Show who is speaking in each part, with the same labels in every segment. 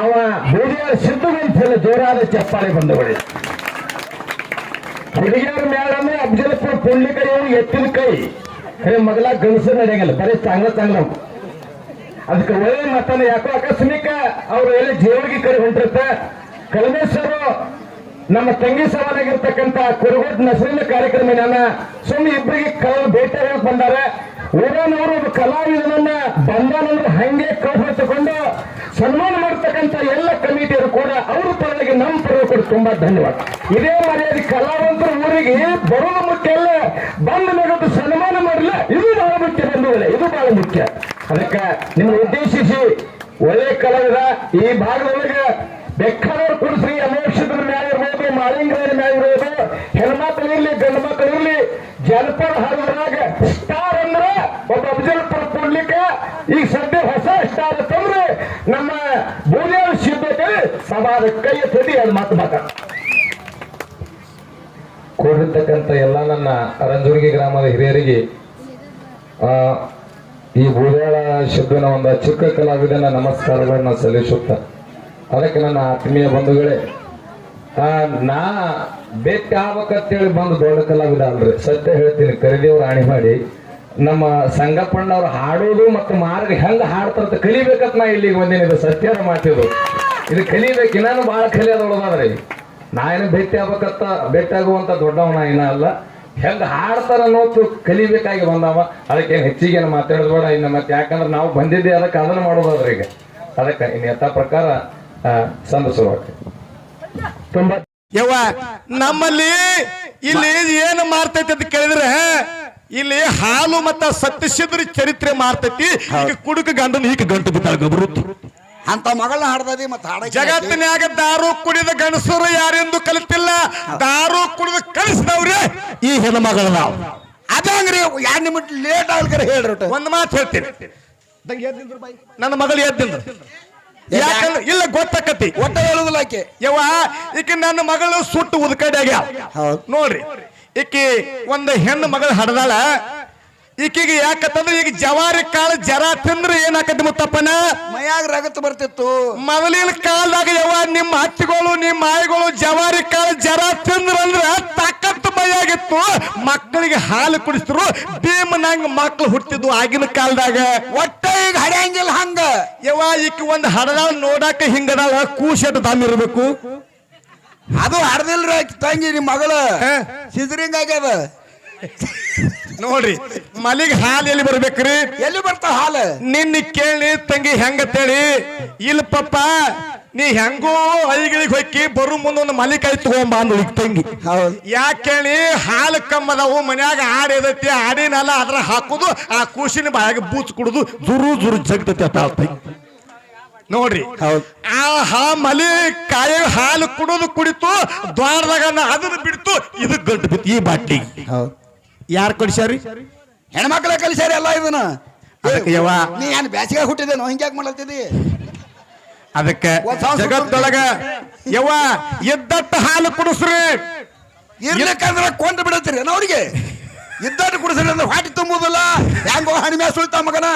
Speaker 1: ಅವ ಹುಡುಗಿಯರ ಸಿದ್ಧಗಂತ ಜೋರಾದ ಚಪ್ಪಾಳೆ ಬಂದವಳಿ. ಹುಡುಗಿಯರ ಮ್ಯಾಲ ಅಂದ್ರೆ ಅಫ್ಜಲ್ಪುರ ಪುಂಡ್ಲಿ ಕೈ ಎತ್ತಿನ ಕೈ. ಕೈ ಮಗಲ ಗಣಸು ನಡೆಯಂಗಿಲ್ಲ, ಬರೀ ಚಾಂಗ್ಲ ಚಾಂಗ್ಲ ಅದಕ್ಕೆ ಒಳ್ಳೆ ಮತನ ಯಾಕೋ ಆಕಸ್ಮಿಕ ಅವ್ರು ಎಲ್ಲಿ ಜೇವರ್ಗಿ ಕಡೆ ಹೊಂಟಿರ್ತ ಕಲಮೇಶ್ವರು ನಮ್ಮ ತಂಗಿ ಸವಾಲಾಗಿರ್ತಕ್ಕಂತ ಕುರುಗೋಟ್ ನಸರಿನ ಕಾರ್ಯಕ್ರಮ ಸುಮ್ಮನೆ ಇಬ್ಬರಿಗೆ ಕಲ ಭೇಟಿ ಬಂದಾರೆ. ಊರನವರು ಕಲಾವಿದನನ್ನ ಬಂದಾನಂದ್ರೆ ಹಂಗೆ ತಗೊಂಡು ಸನ್ಮಾನ ಮಾಡ್ತಕ್ಕಂಥ ಎಲ್ಲ ಕಮಿಟಿಯರು ಕೂಡ ಅವರು ಪರವಾಗಿ ನಮ್ಮ ಪರವಾಗಿ ಕೂಡ ತುಂಬಾ ಧನ್ಯವಾದ. ಇದೇ ಮರ್ಯಾದೆ ಕಲಾವಂತರ ಊರಿಗೆ ಬರೋದು ಮುಖ್ಯ ಅಲ್ಲ, ಬಂದ ನಗದು ಸನ್ಮಾನ ಮಾಡಲಿಲ್ಲ ಇದು ಬಹಳ ಮುಖ್ಯ ಇದು ಬಹಳ ಮುಖ್ಯ. ಅದಕ್ಕೆ ನಿಮ್ಮ ಉದ್ದೇಶಿಸಿ ಒಳ್ಳೆ ಕಲಾವಿದ ಈ ಭಾಗದೊಳಗೆ ಬೆಕ್ಕನವ್ರು ಕುಡಿಸ್ರಿ ಅಮೋಕ್ಷದ್ರ ಮ್ಯಾಲ ಇರ್ಬೋದು ಮಾಳಿಂಗರ ಮ್ಯಾಲ ಇರ್ಬೋದು ಹೆಣ್ಮಕ್ಳು ಇರ್ಲಿ ಗಂಡು ಮಕ್ಕಳು ಇರ್ಲಿ ಜನಪದ ಹಾಡುದ್ರಾಗ ಸ್ಟಾರ್ ಅಂದ್ರೆ ಒಬ್ಬ ಅಫಜಲ್ಪುರ ಕೊಡ್ಲಿಕ್ಕೆ ಈಗ ಸದ್ಯ ಹೊಸ ಸ್ಟಾರ್ ಅಂತಂದ್ರೆ ನಮ್ಮ ಭೂದೇವ ಸಿದ್ಧತೆ ಸಭಾದ ಕೈ ತಡಿ ಅದು ಮಾತು ಮಾತಾಡ.
Speaker 2: ಎಲ್ಲ ನನ್ನ ರಂಜುರ್ಗಿ ಗ್ರಾಮದ ಹಿರಿಯರಿಗೆ ಆ, ಈ ಭೂದಾಳ ಶಬ್ದನ ಒಂದು ಚಿಕ್ಕ ಕಲಾವಿದನ ನಮಸ್ಕಾರಗಳನ್ನ ಸಲ್ಲಿಸುತ್ತ. ಅದಕ್ಕೆ ನನ್ನ ಆತ್ಮೀಯ ಬಂಧುಗಳೇ ಆ, ನಾ ಭೇಟಿ ಆಗ್ಬೇಕಂತೇಳಿ ಬಂದು ದೊಡ್ಡ ಕಲಾವಿದ ಅಲ್ರಿ. ಸತ್ಯ ಹೇಳ್ತೀನಿ ಕರಿದೇವ್ರ ಆಣಿ ಮಾಡಿ ನಮ್ಮ ಸಂಗಪ್ಪಣ್ಣವ್ರು ಹಾಡೋದು ಮತ್ತು ಮಾರ್ಗ ಹೆಂಗ ಹಾಡ್ತಾರಂತ ಕಲಿಬೇಕಂತ ನಾ ಇಲ್ಲಿಗೆ ಬಂದೇನಿದೆ ಸತ್ಯದ ಮಾತಿದು. ಇದು ಕಲಿಬೇಕು ಇನ್ನೂ ಭಾಳ ಕಲಿಯೋದೊಳದಾದ್ರಿ ನಾ ಏನು ಭೇಟಿ ಆಗ್ಬೇಕತ್ತ? ಭೇಟಿ ಆಗುವಂತ ದೊಡ್ಡವನ ಏನ ಅಲ್ಲ. ಹೆಂಗ ಹಾಡ್ತಾರ ಅನ್ನೋದು ಕಲಿಬೇಕಾಗಿ ಬಂದವ. ಅದಕ್ಕೆ ಹೆಚ್ಚಿಗೆ ಮಾತಾಡೋದು ಬೇಡ ಇನ್ನು ಮತ್ತೆ. ಯಾಕಂದ್ರೆ ನಾವು ಬಂದಿದ್ದೆ ಅದಕ್ಕೆ ಅದನ್ನ ಮಾಡೋದಾದ್ರೆ ಈಗ. ಅದಕ್ಕೆ ಇನ್ನು ಎತ್ತ ಪ್ರಕಾರ ಸಂತೋಷವಾಗಿ
Speaker 1: ತುಂಬಾ
Speaker 3: ಯವ್ವ, ನಮ್ಮಲ್ಲಿ ಇಲ್ಲಿ ಏನು ಮಾಡ್ತೈತಿ ಅಂತ ಕೇಳಿದ್ರೆ ಇಲ್ಲಿ ಹಾಲು ಮತ್ತ ಸತ್ಯಸಿದ್ರ ಚರಿತ್ರೆ ಮಾಡ್ತೈತಿ. ಈಗ ಕುಡುಕ ಗಂಡನ ಈಗ ಗಂಟು ಬಿದ್ದಾಳ ಗಬರುತ್ತು.
Speaker 4: ಅಂತ ಮಗಳನ್ನ ಹಾಡ್ದದಿ ಮತ್ತೆ ಹಾಡ
Speaker 3: ಜಗತ್ತಿನ್ಯಾಗ ದಾರು ಕುಡಿದ ಗಣಸರು ಯಾರೆಂದು ಕಲಿತಿಲ್ಲ? ದಾರು ಕುಡಿದು ಕಲಿಸಿದವ್ರೆ ಈ ಹೆಣ್ಮಗಳ ನಾವು.
Speaker 4: ಅದಂಗ್ರಿ ಎರಡ್ ನಿಮಿಷ ಲೇಟ್ ಆಗ್ಲಿಕ್ಕೆ ಹೇಳ್ರಿ.
Speaker 3: ಒಂದ್ ಮಾತು ಹೇಳ್ತೀನಿ. ನನ್ನ ಮಗಳು ಎದ್ದಿಂದ್ರು ಯಾಕಂದ್ರೆ ಇಲ್ಲ ಗೊತ್ತಾಕತಿ.
Speaker 4: ಒಟ್ಟ ಹೇಳುದಿಲ್ಲ ಆಕೆ.
Speaker 3: ಯವ್ವ ಈಕೆ ನನ್ನ ಮಗಳು ಸುಟ್ಟು ಉದ್ಕಡೆ
Speaker 4: ಆಗ್ಯಾವ
Speaker 3: ನೋಡ್ರಿ ಈಕಿ ಒಂದು ಹೆಣ್ಣು ಮಗಳು ಹಡದಾಳ. ಈಕಿಗೆ ಯಾಕಂತಂದ್ರೆ ಈಗ ಜವಾರಿ ಕಾಳು ಜರ ತಿಂದ್ರೆ ಏನಾಕತಿ ಮುತ್ತಪ್ಪನ?
Speaker 4: ಮೈಯಾಗ ರಗತ್ ಬರ್ತಿತ್ತು.
Speaker 3: ಮೊದಲಿನ ಕಾಲದಾಗ ಯವ್ವ ನಿಮ್ಮ ಹತ್ತಿಗಳು ನಿಮ್ಮ ಮಾಯಿಗಳು ಜವಾರಿ ಕಾಳು ಜರ ತಿಂದ್ರಂದ್ರ ತಾಕತ್ತು ಮೈಯಾಗಿತ್ತು. ಮಕ್ಕಳಿಗೆ ಹಾಲು ಕುಡಿಸಿದ್ರು ಭೀಮನಂಗ ಮಕ್ಕಳು ಹುಟ್ಟಿದ್ವು ಆಗಿನ ಕಾಲದಾಗ.
Speaker 4: ಒಟ್ಟ ಈಗ ಹಡ್ಯಾಂಗಿಲ್ಲ ಹಂಗ.
Speaker 3: ಯವ್ವ ಈಕಿ ಒಂದು ಹಡದಾಳ ನೋಡಾಕ ಹಿಂಗದಾಳ ಕೂಶಟ್ ದಮ್ ಇರ್ಬೇಕು
Speaker 4: ಅದು ಹಡದಿಲ್ರಿ ತಂಗಿ ನಿಮ್ ಮಗಳು. ಸಿದ್ರಿಂಗ್ ಆಗ್ಯದ.
Speaker 3: ನೋಡ್ರಿ ಮಲಿಗ್ ಹಾಲು ಎಲ್ಲಿ ಬರ್ಬೇಕ್ರಿ?
Speaker 4: ಎಲ್ಲಿ ಬರ್ತಾವ ಹಾಲ?
Speaker 3: ನಿನ್ನ ಕೇಳಿ ತಂಗಿ ಹೆಂಗ ತೇಳಿ? ಇಲ್ಲ ಪಪ್ಪ ನೀ ಹೆಂಗೋ ಐಗಳಿಗೆ ಹೊಕ್ಕಿ ಬರು ಮುಂದೊಂದು ಒಂದು ಮಲಿಕಾಯಿ ತಗೊಂಬ ಅಂದ್ಳು ಈಗ ತಂಗಿ.
Speaker 4: ಹೌದು.
Speaker 3: ಯಾಕೆ ಕೇಳಿ? ಹಾಲು ಕಮ್ಮದವು ಮನ್ಯಾಗ ಆಡಿ ಎದತಿ ಆಡಿನಲ್ಲ ಅದ್ರ ಹಾಕುದು ಆ ಕೂಸಿನ ಬಾಯಾಗ ಬೂಚ್ ಕುಡುದು ಜುರು ಜುರು ಜಗ್ತತಿ ಅಂತ ಆ ತಂಗಿ ನೋಡ್ರಿ
Speaker 4: ಹೌದ್.
Speaker 3: ಆ ಹಾ ಮಲಿ ಕಾಯ ಹಾಲು ಕುಡೋದು ಕುಡಿತು ದ್ವಾರದಾಗ ಅದನ್ನ ಬಿಡ್ತು ಇದು ಗಂಟು ಬಿತ್ತು ಈ ಬಾಟ್ಲಿ
Speaker 4: ಹೌದ್.
Speaker 3: ಯಾರು ಕೊಡಿಸ್ಯಾರಿ
Speaker 4: ಹೆಣ್ಮಕ್ಳ ಕಲಿಸ್ಯಾರ ಎಲ್ಲ ಇದನ್ನ.
Speaker 3: ಅದಕ್ಕೆ ಯವ್ವ.
Speaker 4: ನೀ ಏನ್ ಬ್ಯಾಸಿಗೆ ಹುಟ್ಟಿದೇನೋ? ಹಿಂಗ್ಯಾಕ್ ಮಾಡಲ್ತಿದಿ
Speaker 3: ಅದಕ್ಕೆ ಜಗತ್ತೊಳಗ ಯವ್ವ ಇದ್ದಟ್ಟ ಹಾಲು ಕುಡಿಸ್ರಿ.
Speaker 4: ಇರ್ಲಿಕ್ಕಂದ್ರ ಕೊಂದು ಬಿಡತ್ತೀರಿ ಅವ್ರಿಗೆ? ಇದ್ದಟ್ಟು ಕುಡಿಸ್ರಿ ಅಂದ್ರೆ ಹೊಟ್ಟಿ ತುಂಬುದಿಲ್ಲ. ಹೆಂಗೋ ಹಣಿಮೆ ಸುಳ್ತಾ ಮಗನ?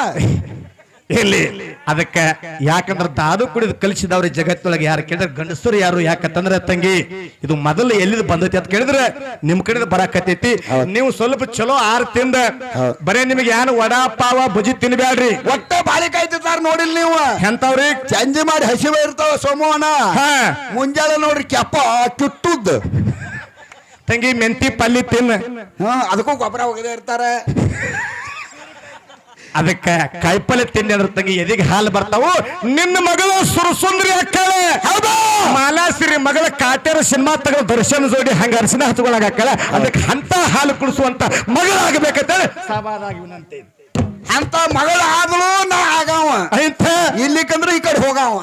Speaker 3: ಇಲ್ಲಿ ಅದಕ್ಕೆ ಯಾಕಂದ್ರ ದಾದು ಕುಡಿದು ಕಲಿಸಿದವ್ರ ಜಗತ್ತೊಳಗೆ ಯಾರು ಕೇಳಿದ್ರೆ ಗಂಡಸರು ಯಾರು? ಯಾಕಂತಂದ್ರೆ ತಂಗಿ ಇದು ಮೊದಲು ಎಲ್ಲಿದ್ ಬಂದೈತಿ ಅಂತ ಕೇಳಿದ್ರೆ ನಿಮ್ ಕಡೆ ಬರಾಕತೈತಿ ನೀವು ಸ್ವಲ್ಪ ಚಲೋ ಆರ್ ತಿಂದ ಬರೇ ನಿಮಗೆ ಏನು ವಡಾ ಪಾವ ಬುಜಿ ತಿನ್ಬ್ಯಾಡ್ರಿ.
Speaker 4: ಒಟ್ಟ ಬಾಳಿಕಾಯಿ ತಿಂತಾರ ನೋಡಿಲ್ ನೀವು.
Speaker 3: ಎಂತವ್ರಿ
Speaker 4: ಚಂಜಿ ಮಾಡಿ ಹಸಿವೆ ಇರ್ತಾವ ಸೋಮವನ
Speaker 3: ಹಾ.
Speaker 4: ಮುಂಜಾನೆ ನೋಡ್ರಿ ಕೆಪ್ಪ ಚುಟ್ಟುದ್
Speaker 3: ತಂಗಿ ಮೆಂತಿ ಪಲ್ಲಿ ತಿನ್ನ
Speaker 4: ಹ ಅದಕ್ಕೂ ಗೊಬ್ಬರ ಹೋಗದೆ ಇರ್ತಾರೆ.
Speaker 3: ಅದಕ್ಕೆ ಕಾಯಿಪಲ್ಲೆ ತಿಂಡಿ ಅದ್ರ ತಂಗಿ ಎದಿಗೆ ಹಾಲು ಬರ್ತಾವು? ನಿನ್ನ ಮಗಳು ಸುರಸುಂದ್ರಿ ಅಕ್ಕಳೆ ಮಾಲಾಸಿರಿ ಮಗಳ ಕಾಟ್ಯಾರ ಸಿನಿಮಾ ತಗೊಂಡು ದರ್ಶನ ಜೋಡಿ ಹಂಗ ಅರಿಸಿನ ಹತ್ಕೊಳಗ ಅಕ್ಕಳ ಅದಕ್ಕೆ ಅಂತ ಹಾಲು ಕುಡಿಸುವಂತ ಮಗಳಾಗಬೇಕಂತ ಸವಾಲಾಗಿ ವಿನಂತಿ
Speaker 4: ಅಂತ ಮಗಳು ಆದ್ಲು ನಾ ಆಗವ.
Speaker 3: ಇಲ್ಲಿ
Speaker 4: ಕಂದ್ರೆ ಈ ಕಡೆ ಹೋಗವ.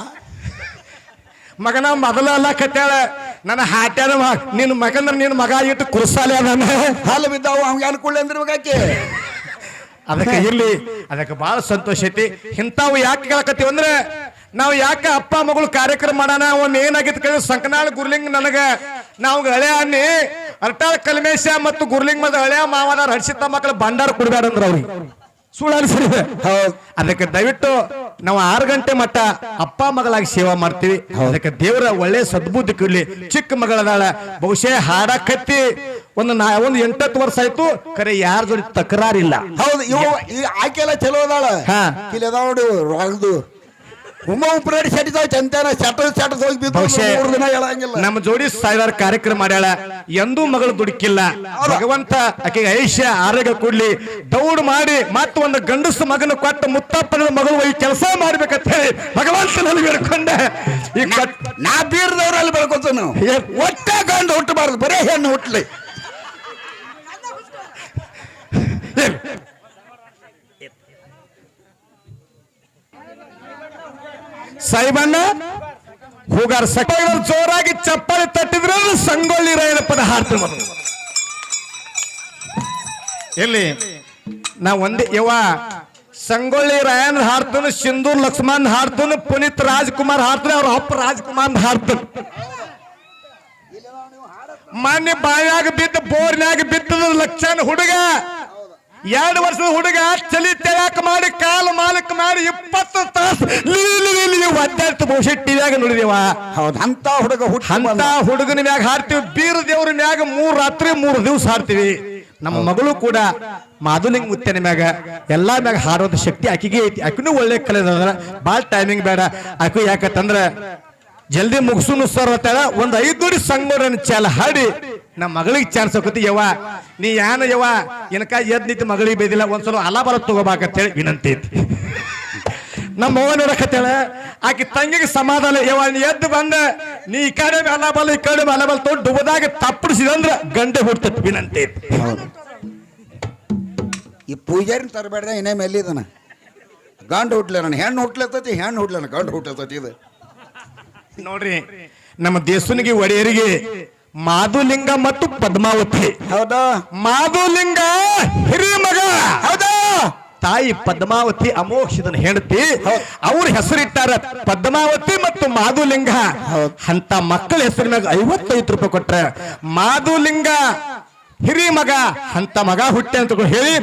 Speaker 3: ಮಗನ ಮೊದಲ ಅಲ್ಲ ಕತ್ತಾಳ ನನ್ನ ಹಾಟ್ಯಾನ ನಿನ್ನ ಮಗನ ನಿನ್ನ ಮಗ ಇಟ್ಟು ಕುರ್ಸಾಲೆ ಅದ
Speaker 4: ಹಾಲು ಬಿದ್ದಾವ ಅವ್ಗೆ ಅನುಕೂಲ ಅಂದ್ರಿಗಾಕಿ
Speaker 3: ಅದಕ್ಕೆ ಇಲ್ಲಿ ಅದಕ್ಕೆ ಬಹಳ ಸಂತೋಷ ಐತಿ. ಇಂಥವು ಯಾಕೆ ಕೇಳಕತ್ತೀವಿ ಅಂದ್ರೆ ನಾವು ಯಾಕೆ ಅಪ್ಪ ಮಗಳು ಕಾರ್ಯಕ್ರಮ ಮಾಡೋಣ ಅವನ್ ಏನಾಗಿತ್ತು ಕೇಳಿ ಸಂಕನಾಳ್ ಗುರ್ಲಿಂಗ್ ನನಗೆ. ನಾವು ಹಳೆ ಅನ್ನಿ ಅರ್ಟಾಳ್ ಕಲ್ಮೇಶ ಮತ್ತು ಗುರ್ಲಿಂಗ್ ಮತ್ತು ಹಳೆಯ ಮಾವನ ಹರ್ಷಿತ ಮಕ್ಕಳು ಭಂಡಾರ ಕೊಡ್ಬೇಡ ಅಂದ್ರ ಅವ್ರಿಗೆ. ಸುಳ್ಳು ಅನ್ಸರಿ ಅದಕ್ಕೆ ದಯವಿಟ್ಟು ನಾವು ಆರು ಗಂಟೆ ಮಟ್ಟ ಅಪ್ಪ ಮಗಳಾಗಿ ಸೇವಾ ಮಾಡ್ತೀವಿ. ಅದಕ್ಕೆ ದೇವರ ಒಳ್ಳೆ ಸದ್ಬುದ್ಧಿ ಕೊಡ್ಲಿ. ಚಿಕ್ಕ ಮಗಳದಾಳ. ಬಹುಶಃ ಹಾಡ ಕತ್ತಿ ಒಂದು ನಾ ಒಂದು ಎಂಟತ್ತು ವರ್ಷ ಆಯ್ತು. ಕರೆ ಯಾರ ಜೊತೆ ತಕರಾರಿಲ್ಲ.
Speaker 4: ಹೌದು ಇವು ಈ ಆಕೆ ಎಲ್ಲ ಚಲೋ ಅದಾಳ.
Speaker 3: ಹಾ.
Speaker 4: ಇಲ್ಲಿ ಅದಾವ ನೋಡಿ ಸೆಟ್ಟಿದಾವ ಚಂತನ ಸೆಟ್ ಹೋಗಿ ಬಿದ್ದು
Speaker 3: ಬಹುಶಃ
Speaker 4: ಮೂರು ದಿನ ಹೇಳಂಗಿಲ್ಲ
Speaker 3: ನಮ್ಮ ಜೋಡಿ ಸಾವಿರಾರು ಕಾರ್ಯಕ್ರಮ ಮಾಡ್ಯಾಳ. ಎಂದೂ ಮಗಳು ದುಡುಕಿಲ್ಲ. ಭಗವಂತ ಆಕೆಗೆ ಐಶ್ಯ ಆರೋಗ್ಯ ಕೊಡ್ಲಿ. ದೌಡ್ ಮಾಡಿ ಮತ್ತ ಒಂದು ಗಂಡಸು ಮಗನ ಕೊಟ್ಟ ಮುತ್ತಪ್ಪನ ಮಗಳು ಈ ಕೆಲಸ ಮಾಡ್ಬೇಕಂತ ಹೇಳಿ ಭಗವಂತನಲ್ಲಿ ಬೇಡ್ಕೊಂಡೆ. ಈ
Speaker 4: ನಾ ಬೀರದವ್ರಲ್ಲಿ ಬೆಳ್ಕೊತಾನು
Speaker 3: ಏ-
Speaker 4: ಒಟ್ಟೆ ಗಂಡು ಹುಟ್ಟಬಾರದು ಬರೇ ಹೆಣ್ಣು ಹುಟ್ಟಲಿ
Speaker 3: ಸಾಯಿಬಣ್ಣ, ಹೂಗಾರ ಸಕಲ್ ಜೋರಾಗಿ ಚಪ್ಪಲಿ ತಟ್ಟಿದ್ರೆ ಸಂಗೊಳ್ಳಿ ರಾಯನ ಪದ. ಎಲ್ಲಿ? ನಾ ಒಂದೇ ಯವ ಸಂಗೊಳ್ಳಿ ರಾಯನ್ ಹಾಡ್ತಾನೆ ಸಿಂಧೂರ್ ಲಕ್ಷ್ಮಣ್ ಹಾಡ್ತಾನೆ ಪುನೀತ್ ರಾಜ್ಕುಮಾರ್ ಹಾಡ್ತಾನೆ ಅವ್ರ ಅಪ್ಪ ರಾಜ್ಕುಮಾರ್ ಹಾಡ್ತಾನೆ ಮಾನ್ಯ ಬಾಯಾಗ ಬಿದ್ದ ಬೋರ್ನಾಗ ಬಿದ್ದದ ಲಕ್ಷಣ ಹುಡುಗ, ಎರಡು ವರ್ಷದ ಹುಡುಗ ಚಲಿ ತೆಳಕ ಮಾಡಿ, ಕಾಲು ಮಾಲಕ್ ಮಾಡಿ ಇಪ್ಪತ್ತು ತಾಸು ಟಿವಿಯಾಗ ನೋಡಿದೇವ?
Speaker 4: ಹೌದು ಅಂತ ಹುಡುಗ
Speaker 3: ಅಂತ ಹುಡುಗನ ಮ್ಯಾಗ ಹಾಡ್ತೀವಿ ಬೀರ ದೇವ್ರ ಮ್ಯಾಗ ಮೂರ್ ರಾತ್ರಿ ಮೂರು ದಿವಸ ಹಾಡ್ತೀವಿ ನಮ್ಮ ಮಗಳು ಕೂಡ ಮಾಧುಲಿಂಗ ಮುತ್ತನ ಮ್ಯಾಗ ಎಲ್ಲಾ ಮ್ಯಾಗ ಹಾಡೋದು ಶಕ್ತಿ ಆಕಿಗೆ ಐತಿ. ಆಕಿನೂ ಒಳ್ಳೆ ಕಲಿದ ಭಾಳ ಟೈಮಿಂಗ್ ಬೇಡ. ಆಕು ಯಾಕಂತಂದ್ರ ಜಲ್ದಿ ಮುಗಿಸುನು ಸರ್ ಅಂತೇಳ ಒಂದ್ ಐದು ನೋಡಿ ಸಂಗೋರನ್ ಚಾಲ ಹಾಡಿ ನಮ್ಮ ಮಗಳಿಗೆ ಚಾನ್ಸ್ ಹೋಗತಿ ಯವ್ವ ನೀ ಯಾನ ಯವ್ವ ಏನಕ ಎದ್ ನಿಂತು ಮಗಳಿಗೆ ಬೇದಿಲ್ಲ ಒಂದ್ಸಲ ಅಲ ಬರ ತಗೋಬೇಕಂತೇಳಿ ವಿನಂತಿ ಐತಿ. ನಮ್ಮ ಅವ್ವ ನೋಡಕತ್ತೇಳ ಆಕಿ ತಂಗಿಗೆ ಸಮಾಧಾನ ಯಾವ ಎದ್ದು ಬಂದ ನೀ ಈ ಕಡೆ ಅಲ್ಲ ಬಲ್ಲ ಈ ಕಡೆ ಅಲ್ಲ ಬಲ್ಲ ತೊಗೊಂಡು ಡುಬದಾಗ ತಪ್ಪಿಸಿದಂದ್ರ ಗಂಡೆ ಹುಡ್ತತ್ ವಿನಂತಿ.
Speaker 4: ಈ ಪೂಜಾರಿ ತರಬೇಡ್ದ ಇನ್ನೇ ಮೇಲಿದನ ಗಂಡು ಹುಟ್ಲೆ ನಾನು ಹೆಣ್ಣು ಹುಟ್ಲತ್ತತಿ ಹೆಣ್ಣು ಹುಟ್ಲ ಗಂಡು ಹುಟ್ಲತ್ತತಿ ಇದು.
Speaker 3: ನೋಡ್ರಿ ನಮ್ಮ ದೇಶನಿಗೆ ಒಡೆಯರಿಗೆ ಮಾಧುಲಿಂಗ ಮತ್ತು ಪದ್ಮಾವತಿ.
Speaker 4: ಹೌದಾ?
Speaker 3: ಮಾಧುಲಿಂಗ ಹಿರಿಯ ಮಗ
Speaker 4: ಹೌದಾ?
Speaker 3: ತಾಯಿ ಪದ್ಮಾವತಿ ಅಮೋಕ್ಷದನ ಹೆಂಡತಿ. ಅವ್ರ ಹೆಸರಿಟ್ಟಾರ ಪದ್ಮಾವತಿ ಮತ್ತು ಮಾಧುಲಿಂಗ. ಅಂತ ಮಕ್ಕಳ ಹೆಸರಿನಾಗ ಐವತ್ತೈದು ರೂಪಾಯಿ ಕೊಟ್ರ ಮಾಧುಲಿಂಗ ಹಿರಿ ಮಗ, ಅಂತ ಮಗ ಹುಟ್ಟೆ ಅಂತ ಹೇಳಿ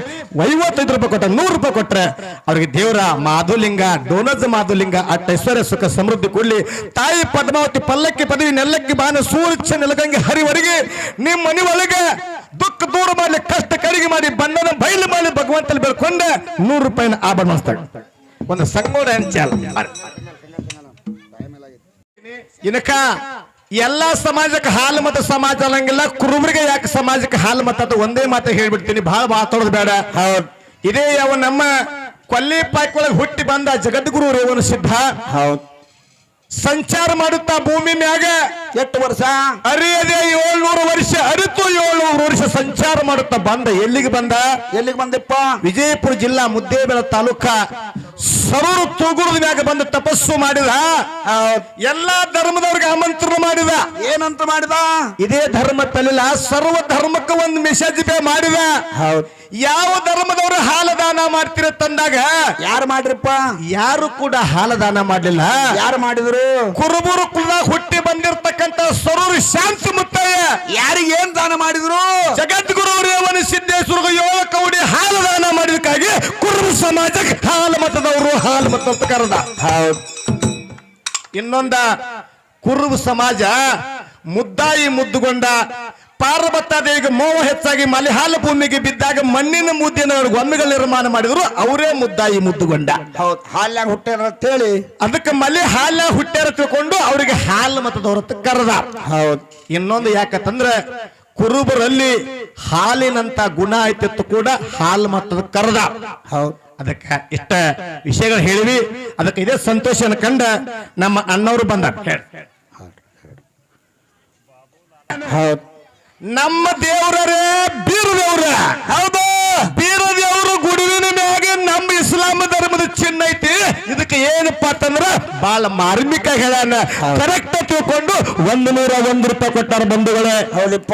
Speaker 3: ಐವತ್ತೈದು ರೂಪಾಯಿ ಕೊಟ್ಟ, ನೂರು ರೂಪಾಯಿ ಕೊಟ್ರೆ ಅವ್ರಿಗೆ ದೇವರ ಮಾಧುಲಿಂಗ ಡೋನಜ್ ಮಾಧುಲಿಂಗ, ಅಟ್ಟ ಐಶ್ವರ್ಯ ಸುಖ ಸಮೃದ್ಧಿ ಕೊಡ್ಲಿ. ತಾಯಿ ಪದ್ಮಾವತಿ, ಪಲ್ಲಕ್ಕಿ ಪದವಿ, ನೆಲ್ಲಕ್ಕಿ ಬಾನ, ಸೂರ್ಯ ನೆಲಗಂಗೆ ಹರಿವರೆಗೆ, ನಿಮ್ಮ ಮನೆ ಒಳಗೆ ದುಃಖ ದೂರ ಮಾಡಿ ಕಷ್ಟ ಕಡಿಗೆ ಮಾಡಿ, ಬಣ್ಣನ ಬಯಲು ಮಾಡಿ ಭಗವಂತಲ್ಲಿ ಬೆಳ್ಕೊಂಡೆ ನೂರು ರೂಪಾಯಿನ ಆಭರಣ ಒಂದು ಸಂಗೋಡ ಅಂಚಾಲ ಇನಕ ಎಲ್ಲಾ ಸಮಾಜಕ್ಕೆ ಹಾಲು ಮತ ಸಮಾಜ ಅನ್ನಂಗಿಲ್ಲ. ಕುರುಬರಿಗೆ ಯಾಕೆ ಸಮಾಜಕ್ಕೆ ಹಾಲು ಮತ ಅಂತ ಒಂದೇ ಮಾತು ಹೇಳ್ಬಿಡ್ತೀನಿ. ಬಹಳ ಮಾತಾಡೋದು ಬೇಡ. ಇದೇ ಯಾವ ನಮ್ಮ ಕೊಲ್ಲಿ ಪಾಕ್ ಒಳಗೆ ಹುಟ್ಟಿ ಬಂದ ಜಗದ್ಗುರು ರೇವನ ಸಿದ್ಧ.
Speaker 4: ಹೌದು.
Speaker 3: ಸಂಚಾರ ಮಾಡುತ್ತಾ ಭೂಮಿ ಮ್ಯಾಗ
Speaker 4: ಎಷ್ಟು ವರ್ಷ?
Speaker 3: ಅರಿಯದೆ ಏಳ್ನೂರು ವರ್ಷ ಅರಿತು ಏಳ್ನೂರು ವರ್ಷ ಸಂಚಾರ ಮಾಡುತ್ತಾ ಬಂದ. ಎಲ್ಲಿಗೆ ಬಂದ?
Speaker 4: ಎಲ್ಲಿಗೆ ಬಂದಪ್ಪ?
Speaker 3: ವಿಜಯಪುರ ಜಿಲ್ಲಾ ಮುದ್ದೇಬೇಳ ತಾಲೂಕ ಸರೂರು ತೂಗುರದ ಮ್ಯಾಗ ಬಂದು ತಪಸ್ಸು ಮಾಡಿದ ಎಲ್ಲಾ ಧರ್ಮದವ್ರಿಗೆ ಆಮಂತ್ರಣ ಮಾಡಿದ.
Speaker 4: ಏನಂತ ಮಾಡಿದ?
Speaker 3: ಇದೇ ಧರ್ಮ ತಲಿಲ್ಲ ಸರ್ವ ಧರ್ಮಕ್ಕೆ ಒಂದು ಮೆಸೇಜ್ ಪೇ ಮಾಡಿದ.
Speaker 4: ಹೌದು.
Speaker 3: ಯಾವ ಧರ್ಮದವರು ಹಾಲದಾನ ಮಾಡ್ತಿರ ತಂದಾಗ?
Speaker 4: ಯಾರು ಮಾಡ್ರಿಪ್ಪ?
Speaker 3: ಯಾರು ಕೂಡ ಹಾಲದಾನ ಮಾಡ್ಲಿಲ್ಲ.
Speaker 4: ಯಾರು ಮಾಡಿದ್ರು?
Speaker 3: ಕುರುಬೂರು ಕುಲದಾಗ ಹುಟ್ಟಿ ಬಂದಿರತಕ್ಕಂತ ಸರೂರು ಶಾಂತ ಮುತ್ತಯ್ಯ
Speaker 4: ಯಾರಿಗೆ ಏನ್ ದಾನ ಮಾಡಿದ್ರು?
Speaker 3: ಜಗದ್ಗುರು ರೇವಣ ಸಿದ್ದೇಶ್ವರ ಏಳು ಕೌಡಿ ಹಾಲು ದಾನ ಮಾಡಿದಕ್ಕಾಗಿ ಕುರುಬ ಸಮಾಜಕ್ಕೆ ಹಾಲು ಮತದವರು ಹಾಲು ಮತ ಅಂತ ಕರೆದ.
Speaker 4: ಹೌದು.
Speaker 3: ಇನ್ನೊಂದ ಕುರುಬ ಸಮಾಜ ಮುದ್ದಾಯಿ ಮುದ್ದುಗೊಂಡ ಪಾರ್ವತಾದೇವಿಗೆ ಮೋವ ಹೆಚ್ಚಾಗಿ ಮಲೆಹಾಲ ಭೂಮಿಗೆ ಬಿದ್ದಾಗ ಮಣ್ಣಿನ ಮುದ್ದಿನ ಗೊಂಬೆಗಳ ನಿರ್ಮಾಣ ಮಾಡಿದ್ರು ಅವರೇ ಮುದ್ದಾಯಿ ಮುದ್ದುಗೊಂಡ.
Speaker 4: ಹೌದು. ಹಾಲ್ಯಾಗ ಹುಟ್ಟ್ಯಾರ ಅಂತೇಳಿ
Speaker 3: ಅದಕ್ಕೆ ಮಲೆ ಹಾಲ ಹುಟ್ಟ್ಯಾರ ತಿಳ್ಕೊಂಡು ಅವರಿಗೆ ಹಾಲು ಮತದವ್ರ ಅಂತ ಕರೆದ.
Speaker 4: ಹೌದು.
Speaker 3: ಇನ್ನೊಂದು ಯಾಕಂತಂದ್ರೆ ಕುರುಬರಲ್ಲಿ ಹಾಲಿನಂತ ಗುಣ ಐತಿತ್ತು ಕೂಡ ಹಾಲು ಮತದ ಕರೆದ.
Speaker 4: ಹೌದು.
Speaker 3: ಅದಕ್ಕೆ ಇಷ್ಟ ವಿಷಯಗಳು ಹೇಳಿವಿ. ಅದಕ್ಕೆ ಇದೇ ಸಂತೋಷ ಕಂಡ ನಮ್ಮ ಅಣ್ಣವರು ಬಂದ
Speaker 4: ಹೌದು.
Speaker 3: ನಮ್ಮ ದೇವರೇ ಬೀರ ದೇವ್ರ. ಹೌದು. ಬೀರ ದೇವ್ರ ಗುಡಿವಿನ ಮ್ಯಾಗೆ ನಮ್ಮ ಇಸ್ಲಾಂ ಧರ್ಮದ ಚಿನ್ನ ಐತಿ. ಇದಕ್ಕೆ ಏನಪ್ಪ ಅಂತಂದ್ರ ಬಾಳ ಮಾರ್ಮಿಕ ಹೇಳಾನ ಕರೆಕ್ಟ್ ತಿಳ್ಕೊಂಡು ಒಂದು ನೂರ ಒಂದು ರೂಪಾಯಿ ಕೊಟ್ಟಾರ ಬಂಧುಗಳೇ.
Speaker 4: ಹೌದಪ್ಪ.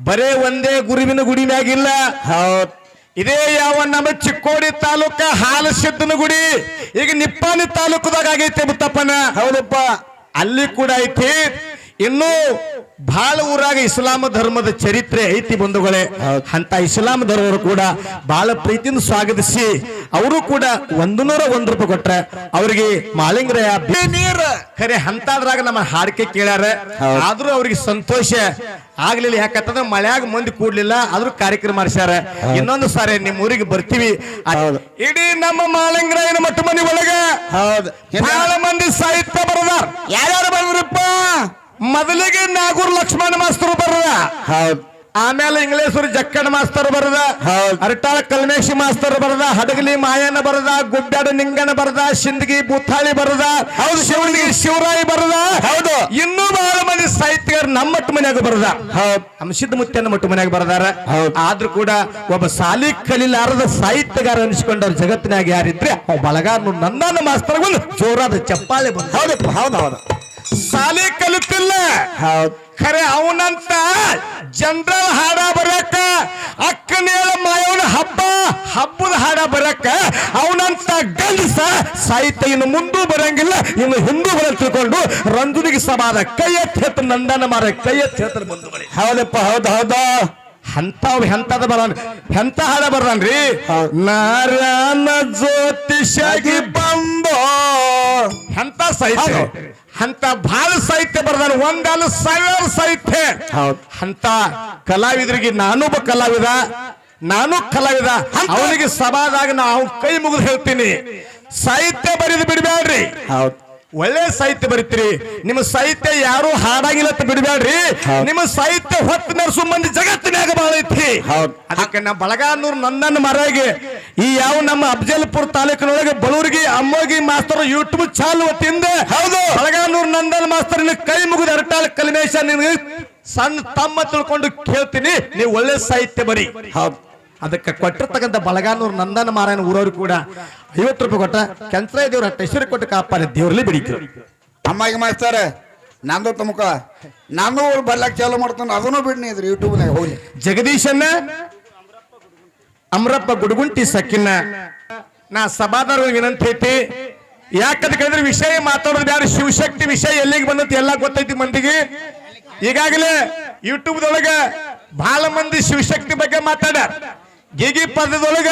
Speaker 3: ಬರೇ ಒಂದೇ ಗುರುವಿನ ಗುಡಿ ಮ್ಯಾಗಿಲ್ಲ.
Speaker 4: ಹೌದು.
Speaker 3: ಇದೇ ಯಾವ ನಮ್ಮ ಚಿಕ್ಕೋಡಿ ತಾಲೂಕ ಹಾಲಸಿದ್ದನ ಗುಡಿ. ಈಗ ನಿಪ್ಪಾಣಿ ತಾಲೂಕದಾಗ ಆಗೈತೆ ಮುತ್ತಪ್ಪನ.
Speaker 4: ಹೌದಪ್ಪ.
Speaker 3: ಅಲ್ಲಿ ಕೂಡ ಐತಿ. ಇನ್ನು ಬಹಳ ಊರಾಗ ಇಸ್ಲಾಂ ಧರ್ಮದ ಚರಿತ್ರೆ ಐತಿ ಬಂಧುಗಳೇ. ಅಂತ ಇಸ್ಲಾಂ ಧರ್ಮರು ಕೂಡ ಬಹಳ ಪ್ರೀತಿಯಿಂದ ಸ್ವಾಗತಿಸಿ ಅವರು ಕೂಡ ಒಂದು ನೂರ ಒಂದು ರೂಪಾಯಿ ಕೊಟ್ರೆ ಅವರಿಗೆ ಮಾಲಿಂಗರಾಯ ಬಿ-
Speaker 4: ನೀರ್
Speaker 3: ಖರೆ ಅಂತಾದ್ರಾಗ ನಮ್ಮ ಹಾಡಿಕೆ ಕೇಳ್ಯಾರ. ಆದ್ರೂ ಅವ್ರಿಗೆ ಸಂತೋಷ ಆಗ್ಲಿಲ್ಲ. ಯಾಕಂತಂದ್ರೆ ಮಳೆಯಾಗ ಮಂದಿ ಕೂಡ್ಲಿಲ್ಲ ಆದ್ರೂ ಕಾರ್ಯಕ್ರಮ ಮಾಡಿಸ್ಯಾರ. ಇನ್ನೊಂದು ಸಾರಿ ನಿಮ್ಮ ಊರಿಗೆ ಬರ್ತೀವಿ. ಇಡೀ ನಮ್ಮ ಮಾಲಿಂಗರಾಯನ ಮಟ್ಟ ಮನೆ ಒಳಗ?
Speaker 4: ಹೌದು.
Speaker 3: ಮಂದಿ ಸಾಹಿತ್ಯ ಬರದಾರ.
Speaker 4: ಯಾರ್ಯಾರು ಬಂದ್ರಪ್ಪ
Speaker 3: ಮೊದಲಿಗೆ ನಾಗೂರ್ ಲಕ್ಷ್ಮಣ ಮಾಸ್ತರು ಬರದ.
Speaker 4: ಹೌದು.
Speaker 3: ಆಮೇಲೆ ಇಂಗ್ಲೇಶ್ವರಿ ಜಕ್ಕಣ್ಣ ಮಾಸ್ತರ್ ಬರದ.
Speaker 4: ಹೌದು.
Speaker 3: ಅರಟಾಳ ಕಲ್ಮೇಶಿ ಮಾಸ್ತರ್ ಬರದ. ಹಡಗಲಿ ಮಾಯನ ಬರದ. ಗುಡ್ಡಾಡ ನಿಂಗನ ಬರದ. ಶಿಂದಗಿ ಬುತ್ತಾಳಿ ಬರದ. ಹೌದು. ಶಿವನಿಗೆ ಶಿವರಾಯಿ ಬರದ.
Speaker 4: ಹೌದು.
Speaker 3: ಇನ್ನೂ ಬಹಳ ಮಂದಿ ಸಾಹಿತ್ಯಗಾರ ನಮ್ಮ ಮಟ್ಟ ಮನ್ಯಾಗ ಬರದ.
Speaker 4: ಹೌದು.
Speaker 3: ಅಂಶದ ಮುತ್ತನ ಮಟ್ಟ ಮನ್ಯಾಗ ಬರದಾರ.
Speaker 4: ಹೌದ್.
Speaker 3: ಆದ್ರೂ ಕೂಡ ಒಬ್ಬ ಸಾಲಿ ಕಲಿಲಾರದ ಸಾಹಿತ್ಯಗಾರ ಅನಿಸ್ಕೊಂಡವ್ರ ಜಗತ್ತಿನಾಗ ಯಾರಿದ್ರೆ ಅವ್ ಬಳಗಾರ ನನ್ನ ಮಾಸ್ತರ್ ಒಂದು ಜೋರಾದ ಚಪ್ಪಾಳೆ ಬಂದ.
Speaker 4: ಹೌದಪ್ಪ ಹೌದು ಹೌದು.
Speaker 3: ಸಾಲಿ ಕಲಿತಿಲ್ಲ. ಖರೆ ಅವನಂತ ಜನರಲ್ ಹಾಡ ಬರಕ ಅಕ್ಕನೇಳ ಮಾಯವನ ಹಬ್ಬ ಹಬ್ಬದ ಹಾಡ ಬರಕ ಅವನಂತ ಗಂಡಸ ಸಾಹಿತ್ಯ ಇನ್ನು ಮುಂದೂ ಬರಂಗಿಲ್ಲ ಇನ್ನು ಹಿಂದೂ ಬರ ತಿಳ್ಕೊಂಡು ರಂಜುನಿಗೆ ಸಮಾದ ಕೈ ಎತ್ತಿ ಹೆತ್ತ ನಂದನ ಮಾರ ಕೈ ಎತ್ತಿ ಬಂದು
Speaker 4: ಹೌದಪ್ಪ ಹೌದು ಹೌದು.
Speaker 3: ಅಂತಾವ್ ಹೆಂತದ ಬರನ್ ಹೆಂತ ಹಾಡ ಬರ್ರಿ ನಾರಾಯಣ ಜ್ಯೋತಿಷಾಗಿ ಬಂದೋ ಹೆಂತ ಸಾಹಿತ್ಯ ಅಂತ ಬಾಳ ಸಾಹಿತ್ಯ ಬರ್ದಾನ ಒಂದಲ್ಲ ಸಾವಿರ ಸಾಹಿತ್ಯ
Speaker 4: ಹೌದು.
Speaker 3: ಅಂತ ಕಲಾವಿದರಿಗೆ ನಾನೊಬ್ಬ ಕಲಾವಿದ ನಾನು ಕಲಾವಿದ ಅವನಿಗೆ ಸಭಾದಾಗ ನಾವು ಕೈ ಮುಗಿದು ಹೇಳ್ತೀನಿ. ಸಾಹಿತ್ಯ ಬರೆದು ಬಿಡಬೇಡ್ರಿ.
Speaker 4: ಹೌದು.
Speaker 3: ಒಳ್ಳೆ ಸಾಹಿತ್ಯ ಬರೀತೀರಿ. ನಿಮ್ಮ ಸಾಹಿತ್ಯ ಯಾರು ಹಾಡಾಗಿಲ್ಲ ಅಂತ ಬಿಡಬೇಡ್ರಿ. ನಿಮ್ಮ ಸಾಹಿತ್ಯ ಹೊತ್ತು ನರ್ಸು ಮಂದಿ ಜಗತ್ತಿನಾಗ ಬಹಳ ಐತಿ. ಅದಕ್ಕೆ ನಮ್ಮ ಬಳಗಾನೂರ್ ನನ್ನನ್ನ ಮರಗೆ ಈ ಯಾವ ನಮ್ಮ ಅಫಜಲ್ಪುರ ತಾಲೂಕಿನೊಳಗೆ ಬಳೂರಿಗೆ ಅಮ್ಮೋಗಿ ಮಾಸ್ತರ್ ಯೂಟ್ಯೂಬ್ ಚಾಲು ವತಿಯಿಂದ ಹೌದು. ಬಳಗಾನೂರ್ ನಂದನ್ ಮಾಸ್ತರ್ ನಿನ್ನ ಕೈ ಮುಗಿದ ಅರಟಾಳ ಕಲ್ಮೇಶ ನೀನು ಸಣ್ಣ ತಮ್ಮ ತಿಳ್ಕೊಂಡು ಕೇಳ್ತೀನಿ. ನೀವು ಒಳ್ಳೆ ಸಾಹಿತ್ಯ ಬರಿ.
Speaker 4: ಹೌದು.
Speaker 3: ಅದಕ್ಕೆ ಕೊಟ್ಟಿರ್ತಕ್ಕಂಥ ಬಳಗಾನೂರು ನಂದನ ಮಾರಾಯಣ ಊರವ್ರು ಕೂಡ ಐವತ್ತು ರೂಪಾಯಿ ಕೊಟ್ಟ ಕೆಂಚರಾಯ ದೇವ್ರ ಹೆಸರು ಕೊಟ್ಟು ಕಾಪಾಡಿ ದೇವ್ರಲ್ಲಿ ಬಿಡಿತು
Speaker 4: ಅಮ್ಮಗೆ ಮಾಡ್ತಾರೆ ನಂದು ತುಮಕ. ನಾನು ಬರ್ಲಾಕ್ ಚಾಲು ಮಾಡ್ತಾನೆ ಅದನ್ನು ಬಿಡ್ನಿ ಯೂಟ್ಯೂಬ್ ಯೂಟ್ಯೂಬ್ನಾಗ ಹೋಗಿ
Speaker 3: ಜಗದೀಶನ್ನ ಅಮರಪ್ಪ ಗುಡುಗುಂಟಿ ಸಕ್ಕಿನ ನಾ ಸಭಾದಾರ ವಿನಂತಿ ಐತಿ. ಯಾಕಂತ ಕೇಳಿದ್ರೆ ವಿಷಯ ಮಾತಾಡೋದು ಯಾರು ಶಿವಶಕ್ತಿ ವಿಷಯ ಎಲ್ಲಿಗೆ ಬಂದಂತ ಎಲ್ಲ ಗೊತ್ತೈತಿ ಮಂದಿಗೆ. ಈಗಾಗಲೇ ಯೂಟ್ಯೂಬ್ದೊಳಗ ಬಹಳ ಮಂದಿ ಶಿವಶಕ್ತಿ ಬಗ್ಗೆ ಮಾತಾಡ ಗೀಗಿ ಪದದೊಳಗ